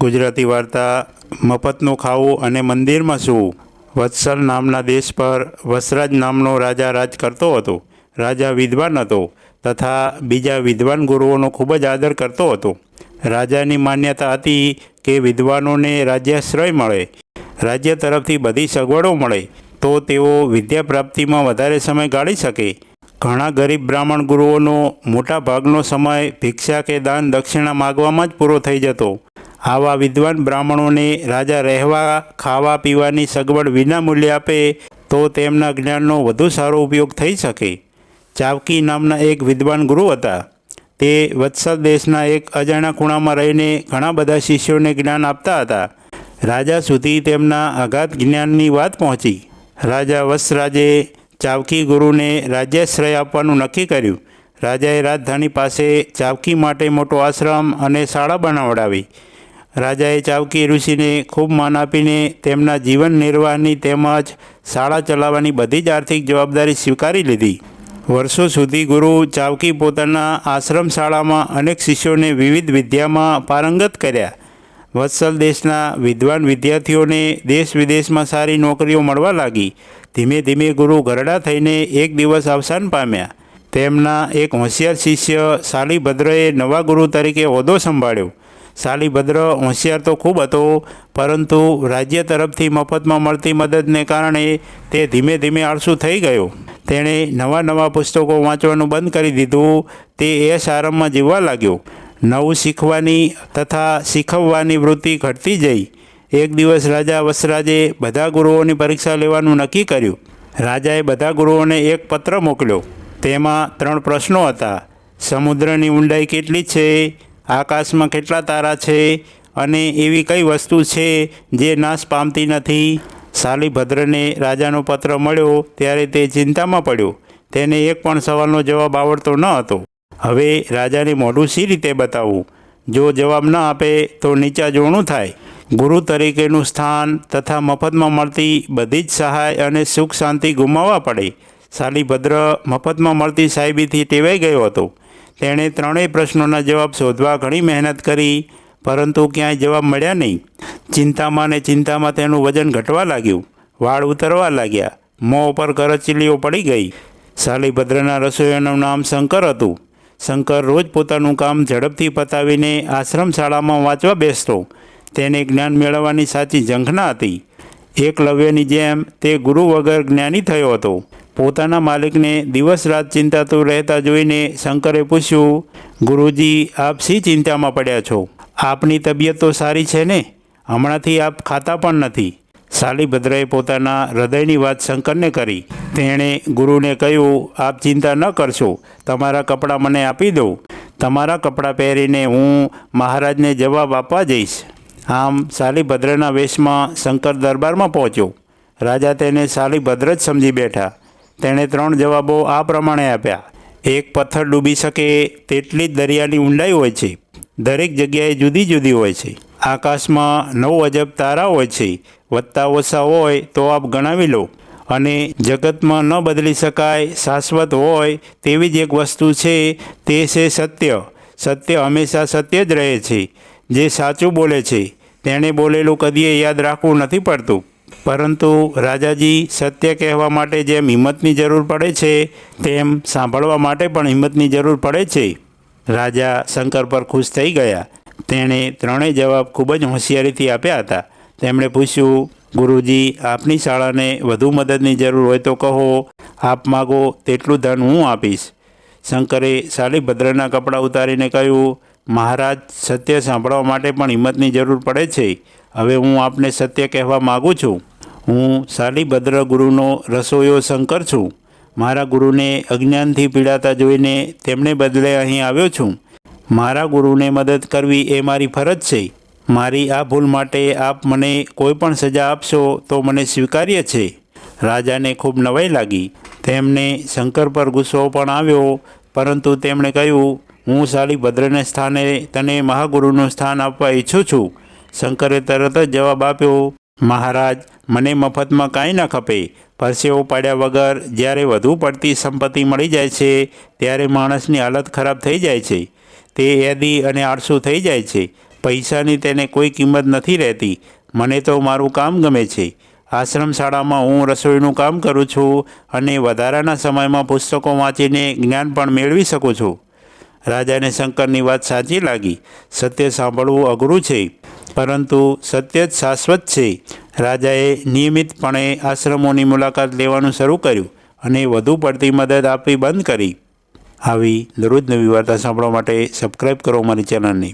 ગુજરાતી વાર્તા, મફતનું ખાવું અને મંદિરમાં સૂવું વત્સલ નામના દેશ પર વસરાજ નામનો રાજા રાજ કરતો હતો. રાજા વિદ્વાન હતો તથા બીજા વિદ્વાન ગુરુઓનો ખૂબ જ આદર કરતો હતો. રાજાની માન્યતા હતી કે વિદ્વાનોને રાજ્યાશ્રય મળે, રાજ્ય તરફથી બધી સગવડો મળે, તો તેઓ વિદ્યા પ્રાપ્તિમાં વધારે સમય ગાળી શકે. ઘણા ગરીબ બ્રાહ્મણ ગુરુઓનો મોટા ભાગનો સમય ભિક્ષા કે દાન દક્ષિણા માગવામાં જ પૂરો થઈ જતો. આવા વિદ્વાન બ્રાહ્મણોને રાજા રહેવા, ખાવા, પીવાની સગવડ વિનામૂલ્યે આપે તો તેમના જ્ઞાનનો વધુ સારો ઉપયોગ થઈ શકે. ચાવકી નામના એક વિદ્વાન ગુરુ હતા. તે વત્સલ દેશના એક અજાણા ખૂણામાં રહીને ઘણા બધા શિષ્યોને જ્ઞાન આપતા હતા. રાજા સુધી તેમના અગાધ જ્ઞાનની વાત પહોંચી. રાજા વત્સરાજે ચાવકી ગુરુને રાજ્યાશ્રય આપવાનું નક્કી કર્યું. રાજાએ રાજધાની પાસે ચાવકી માટે મોટો આશ્રમ અને શાળા બનાવડાવી. રાજાએ ચાવકી ઋષિને ખૂબ માન આપીને તેમના જીવન નિર્વાહની તેમજ શાળા ચલાવવાની બધી જ આર્થિક જવાબદારી સ્વીકારી લીધી. વર્ષો સુધી ગુરુ ચાવકી પોતાના આશ્રમ શાળામાં અનેક શિષ્યોને વિવિધ વિદ્યામાં પારંગત કર્યા. વત્સલ દેશના વિદ્વાન વિદ્યાર્થીઓને દેશ વિદેશમાં સારી નોકરીઓ મળવા લાગી. ધીમે ધીમે ગુરુ ઘરડા થઈને એક દિવસ અવસાન પામ્યા. તેમના એક હોશિયાર શિષ્ય શાલીભદ્રએ નવા ગુરુ તરીકે હોદ્દો સંભાળ્યો. શાલીભદ્ર હોશિયાર તો ખૂબ હતો, પરંતુ રાજ્ય તરફથી મફતમાં મળતી મદદને કારણે તે ધીમે ધીમે આળસુ થઈ ગયો. તેણે નવા નવા પુસ્તકો વાંચવાનું બંધ કરી દીધું. તે એ આરામમાં જીવવા લાગ્યો. નવું શીખવાની તથા શીખવવાની વૃત્તિ ઘટતી જઈ. એક દિવસ રાજા વસરાજે બધા ગુરુઓની પરીક્ષા લેવાનું નક્કી કર્યું. રાજાએ બધા ગુરુઓને એક પત્ર મોકલ્યો. તેમાં ત્રણ પ્રશ્નો હતા. સમુદ્રની ઊંડાઈ કેટલી છે? આકાશમાં કેટલા તારા છે અને એવી કઈ વસ્તુ છે જે નાશ પામતી નથી? શાલીભદ્રને રાજાનો પત્ર મળ્યો ત્યારે તે ચિંતામાં પડ્યો. તેને એક પણ સવાલનો જવાબ આવડતો ન હતો. હવે રાજાને મોઢું સી રીતે બતાવવું? જો જવાબ ન આપે તો નીચા જોણું થાય. ગુરુ તરીકેનું સ્થાન તથા મફતમાં મળતી બધી જ સહાય અને સુખ શાંતિ ગુમાવવા પડે. શાલીભદ્ર મફતમાં મળતી સાહેબીથી ટેવાઈ ગયો હતો. તેણે ત્રણેય પ્રશ્નોના જવાબ શોધવા ઘણી મહેનત કરી, પરંતુ ક્યાંય જવાબ મળ્યા નહીં. ચિંતામાં ને ચિંતામાં તેનું વજન ઘટવા લાગ્યું. વાળ ઉતરવા લાગ્યા. મોં ઉપર કરચીલીઓ પડી ગઈ. શાલીભદ્રના રસોઈયાનું નામ શંકર હતું. શંકર રોજ પોતાનું કામ ઝડપથી પતાવીને આશ્રમ શાળામાં વાંચવા બેસતો. તેને જ્ઞાન મેળવવાની સાચી ઝંખના હતી. એકલવ્યની જેમ તે ગુરુ વગર જ્ઞાની થયો હતો. પોતાના માલિકને દિવસ રાત ચિંતાતું રહેતા જોઈને શંકરે પૂછ્યું, ગુરુજી, આપ શી ચિંતામાં પડ્યા છો? આપની તબિયત તો સારી છે ને? હમણાંથી આપ ખાતા પણ નથી. શાલીભદ્રએ પોતાના હૃદયની વાત શંકરને કરી. તેણે ગુરુને કહ્યું, આપ ચિંતા ન કરશો. તમારા કપડાં મને આપી દો. તમારા કપડાં પહેરીને હું મહારાજને જવાબ આપવા જઈશ. આમ શાલીભદ્રના વેશમાં શંકર દરબારમાં પહોંચ્યો. રાજા તેને શાલીભદ્ર જ સમજી બેઠા. તેણે ત્રણ જવાબો આ પ્રમાણે આપ્યા. એક પથ્થર ડૂબી શકે તેટલી જ દરિયાની ઊંડાઈ હોય છે. દરેક જગ્યાએ જુદી જુદી હોય છે. આકાશમાં નવ અજબ તારા હોય છે. વધતા ઓછા હોય તો આપ ગણાવી લો. અને જગતમાં ન બદલી શકાય, શાશ્વત હોય તેવી જ એક વસ્તુ છે, તે છે સત્ય. સત્ય હંમેશા સત્ય જ રહે છે. જે સાચું બોલે છે. તેણે બોલેલું કદીએ યાદ રાખવું નથી પડતું. પરંતુ રાજાજી સત્ય કહેવા માટે જેમ હિંમતની જરૂર પડે છે, તેમ સાંભળવા માટે પણ હિંમતની જરૂર પડે છે. રાજા શંકર પર ખુશ થઈ ગયા. તેણે ત્રણેય જવાબ ખૂબ જ હોશિયારીથી આપ્યા હતા. તેમણે પૂછ્યું, ગુરુજી, આપની શાળાને વધુ મદદની જરૂર હોય તો કહો. આપ માગો તેટલું ધન હું આપીશ. શંકરે શાલીભદ્રના કપડાં ઉતારીને કહ્યું, મહારાજ, સત્ય સાંભળવા માટે પણ હિંમતની જરૂર પડે છે. હવે હું આપને સત્ય કહેવા માગું છું. હું શાલીભદ્ર ગુરુનો રસોઈયો શંકર છું. મારા ગુરુને અજ્ઞાનથી પીડાતા જોઈને તેમને બદલે અહીં આવ્યો છું. મારા ગુરુને મદદ કરવી એ મારી ફરજ છે. મારી આ ભૂલ માટે આપ મને કોઈ પણ સજા આપશો તો મને સ્વીકાર્ય છે. રાજાને ખૂબ નવાઈ લાગી. તેમને શંકર પર ગુસ્સો પણ આવ્યો, પરંતુ તેમણે કહ્યું, હું શાલીભદ્રને સ્થાને તને મહાગુરુનું સ્થાન આપવા ઈચ્છું છું. શંકરે તરત જ જવાબ આપ્યો, મહારાજ, મને મફતમાં કાંઈ ન ખપે. પરસેવો પાડ્યા વગર જ્યારે વધુ પડતી સંપત્તિ મળી જાય છે, ત્યારે માણસની હાલત ખરાબ થઈ જાય છે. તે યાદી અને આળસુ થઈ જાય છે. પૈસાની તેને કોઈ કિંમત નથી રહેતી. મને તો મારું કામ ગમે છે. આશ્રમ શાળામાં હું રસોઈનું કામ કરું છું અને વધારાના સમયમાં પુસ્તકો વાંચીને જ્ઞાન પણ મેળવી શકું છું. રાજાને શંકરની વાત સાચી લાગી. સત્ય સાંભળવું અઘરું છે. પરંતુ સત્ય જ શાશ્વત છે. રાજાએ નિયમિતપણે આશ્રમોની મુલાકાત લેવાનું શરૂ કર્યું અને વધુ પડતી મદદ આપવી બંધ કરી. આવી દરરોજ નવી વાર્તા સાંભળવા માટે સબસ્ક્રાઈબ કરો મારી ચેનલને